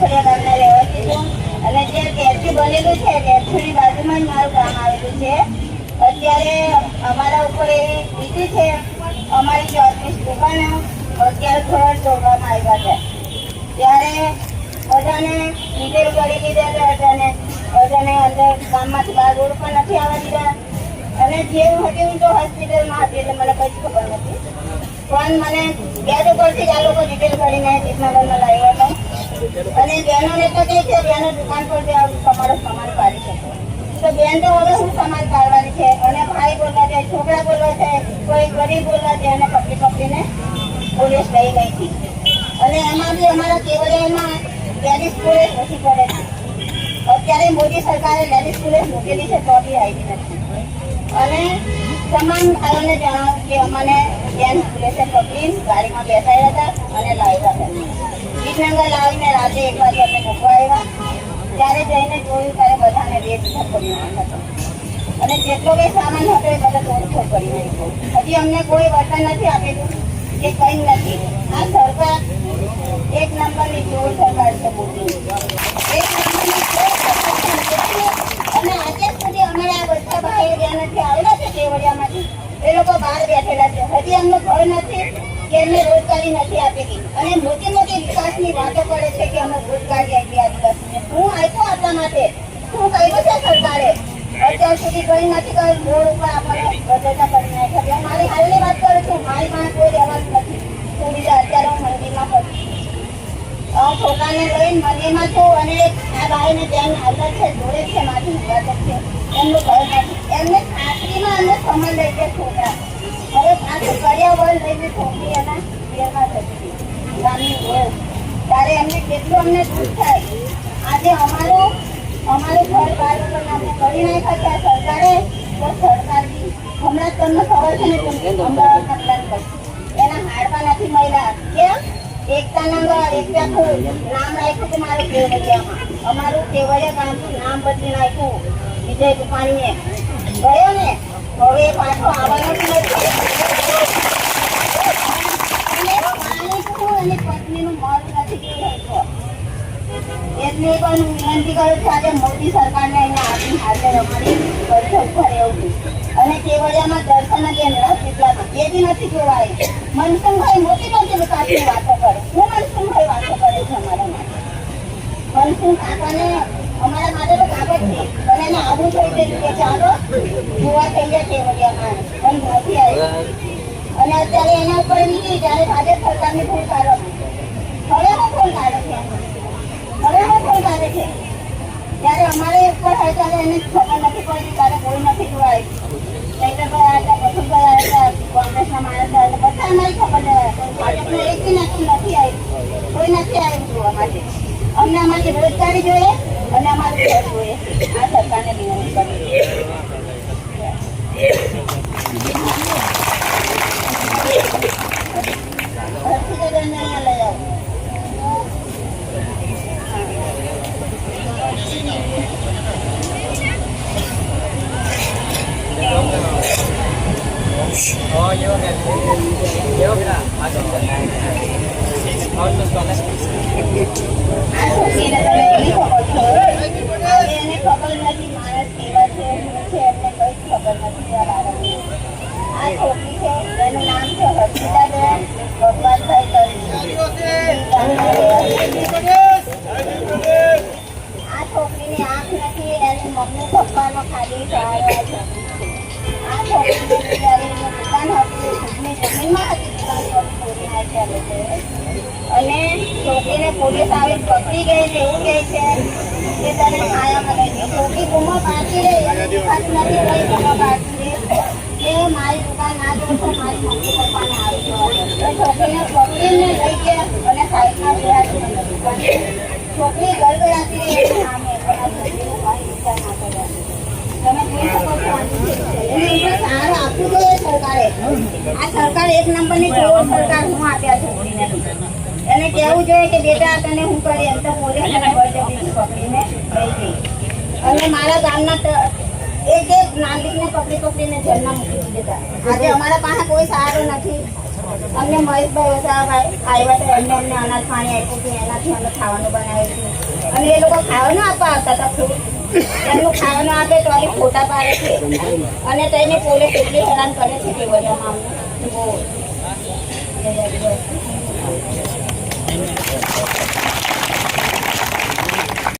વાછડિયા ગામના રહેવાસી છું. અને જે કેરથી બનેલું છે કેરથીની બાજુમાં જ મારું ગામ આવેલું છે. અત્યારે અમારા ઉપર એવી સ્થિતિ છે, અમારી ચોત્રીસ દુકાનો અત્યારે ઘર તોડવામાં આવ્યા છે. ત્યારે બધાને ડિટેલ કરી દીધા હતા બધાને બધાને અંદર ગામમાંથી બહાર રોડ પણ નથી આવવા દીધા. અને જે હતી હું તો હોસ્પિટલમાં હતી એટલે મને કઈ ખબર નથી. પણ મને ગેટ ઉપરથી જ આ લોકો ડિટેલ કરીને ચિત્તનગરમાં લાવ્યા અને તો કહે છે બહેનો દુકાન પર જે તમારો સામાન કાઢી શકો. તો બેન તો હવે શું સામાન કાઢવાની છે? અને ભાઈ બોલવા છે છોકરા બોલવા છે કોઈ ગરીબ બોલવા છે અને પકડી પકડીને પોલીસ લઈ ગઈ હતી અને એમાં બી અમારા કેવડિયામાં લેડીઝ પોલીસ ઓછી પડે છે અત્યારે મોદી સરકારે લેડીઝ પોલીસ મૂકેલી છે, તો બી આવી નથી. અને તમામ ભાઈઓને જણાવ્યું કે અમને બેન પોલીસે પકડી ગાડીમાં બેસાડ્યા હતા અને લાવ્યા હતા. વિસનગર લાવીને રાતે એક વાગે અમે મૂકવા આવ્યા. ત્યારે જઈને જોયું ત્યારે બધાને રેટ હતા. અને જેટલો બી સામાન હતો એ બધા તોડફોડ કરી નાખ્યો. હજી અમને કોઈ વર્તન નથી આપેલું કે કંઈ નથી. આ સરકાર એક નંબરની ચોર સરકાર છે છે. અને આજે અમારા આ બધા ગયા નથી. આવેલા છે કેવડિયામાંથી? એ લોકો બહાર બેઠેલા છે. હજી અમને કે એમને રોજગારી નથી આપેલી અને મોટી મોટી વિકાસની વાતો કરે છે કે અમે રોજગારી આપી આદિવાસીને હું આપ્યો આપવા માટે. શું કહ્યું છે સરકારે? અત્યાર સુધી કઈ નથી કહ્યું રોડ ઉપર આપણને ભદ્રતા કરી નાખ્યા મારી હાલની વાત કરું છું. મારી પાસે કોઈ રહેવાનું નથી. સુવિધા અત્યારે હું મંદિરમાં આ છોકરાને લઈને મંદિરમાં છું અને આ ભાઈને જેમ હાલત છે, જોડે છે મારી છે. એમનું ઘર નથી. એમને ખાતરીમાં એમને સમય લઈ ગયા છોકરા. ત્યારે અમને કેટલું અમને દુઃખ થાય. આજે અમારું અમારું ઘર બાર છે સરકારે, તો હમણાં તમને ખબર એના હાડવા નથી મળ્યા કેમ? એકતા નગર એકતા નામ રાખ્યું છે મારું કેવડિયામાં. અમારું કેવડિયા ગામનું નામ બદલી નાખ્યું વિજય રૂપાણીએ. ગયો ને? હવે પાછો આવવાનો જ નથી. અને પત્નીનું મત નથી એટલે કરું મોદી સરકારને અહીંયા આપી હાથે અમારી પરિષદ ભરે એવું અને કેવડિયામાં દર્શન કેન્દ્ર કેટલામાં એ બી નથી જોવાય મનસુખભાઈ મોટી વિકાસની વાતો કરે હું મનસુખભાઈ વાતો કરે છે. અમારા માટે મનસુખ અમારા માટે તો કાગળ છે પણ એને આવું થઈ ગયું કે ચાલો જોવા થઈ જાય કેવડિયામાં પણ નથી આવી. અને અત્યારે એના ઉપર નીકળી જ્યારે ભાજપ સરકારની ફોન કાઢો હવે હું ફોન કાઢે છે? હવે હું ફોન કાઢે છે? ત્યારે અમારે પણ હોય ત્યારે એને ખબર નથી પડતી, ત્યારે કોઈ નથી જોવાય ચૈતરભાઈ આવ્યા હતા આવ્યા હતા કોંગ્રેસના માણસ આવ્યા અમારી ખબર એક બી નથી નથી આવી. કોઈ નથી આવ્યું જોવા માટે. અમને અમારી રોજગારી જોઈએ, અને અમારું ઘર જોઈએ. આ સરકારને હર્ષિતાબેનને અહીંયા લઈ આવો Oh, lleva bien. Lleva bien. Ahora nos vamos. આ છોકરીને તમે એની ખબર છો આજે એને ખબર નથી માણસ કેવા છે શું છે એમને કઈ જ ખબર નથી આ બાળકને. આ છોકરી છે એનું નામ છે હર્ષિતાબેન ભગવાનભાઈ કરી આ છોકરીની આંખ નથી એની મમ્મી પપ્પાનો ખાલી સહારો છે. અને છોકરીને પોલીસ આવી પકડી ગઈ છે એવું કહે છે કે તને માયા મને છોકરી ગુમો પાછી રહી નથી ગઈ ગુમો પાછી રહી. કે મારી દુકાન ના જોશો મારી મમ્મી પપ્પાને આવી છોકરીને પકડીને લઈ ગયા અને સાઈડમાં બેહાડી મને દુકાન છોકરી ગળગળાતી રહી એની સામે પણ આ છોકરીને કાંઈ વિચાર ના કર્યા તમે જોઈ શકો છો આની એને ઉપર સહારો આપવું જોઈએ કે બેટા તને તો અને બળજબરીથી પકડીને લઈ ગઈ. અને મારા ગામના ત- પકડીને જેલમાં મૂકી દીધા. અમારા પાસે કોઈ સહારો નથી. અમને મહેશભાઈ વસાવાભાઈ આવ્યા હતા એમને અમને અનાજ પાણી આપ્યું હતું એનાથી અમે ખાવાનું બનાવ્યું હતું અને એ લોકો ખાવાનું આપવા આવતા હતા એમનું ખાવાનું આપે તો અહીં ફોટા પાડે છે. અને તેને પોલીસ એટલી હેરાન કરે છે કે બધામાં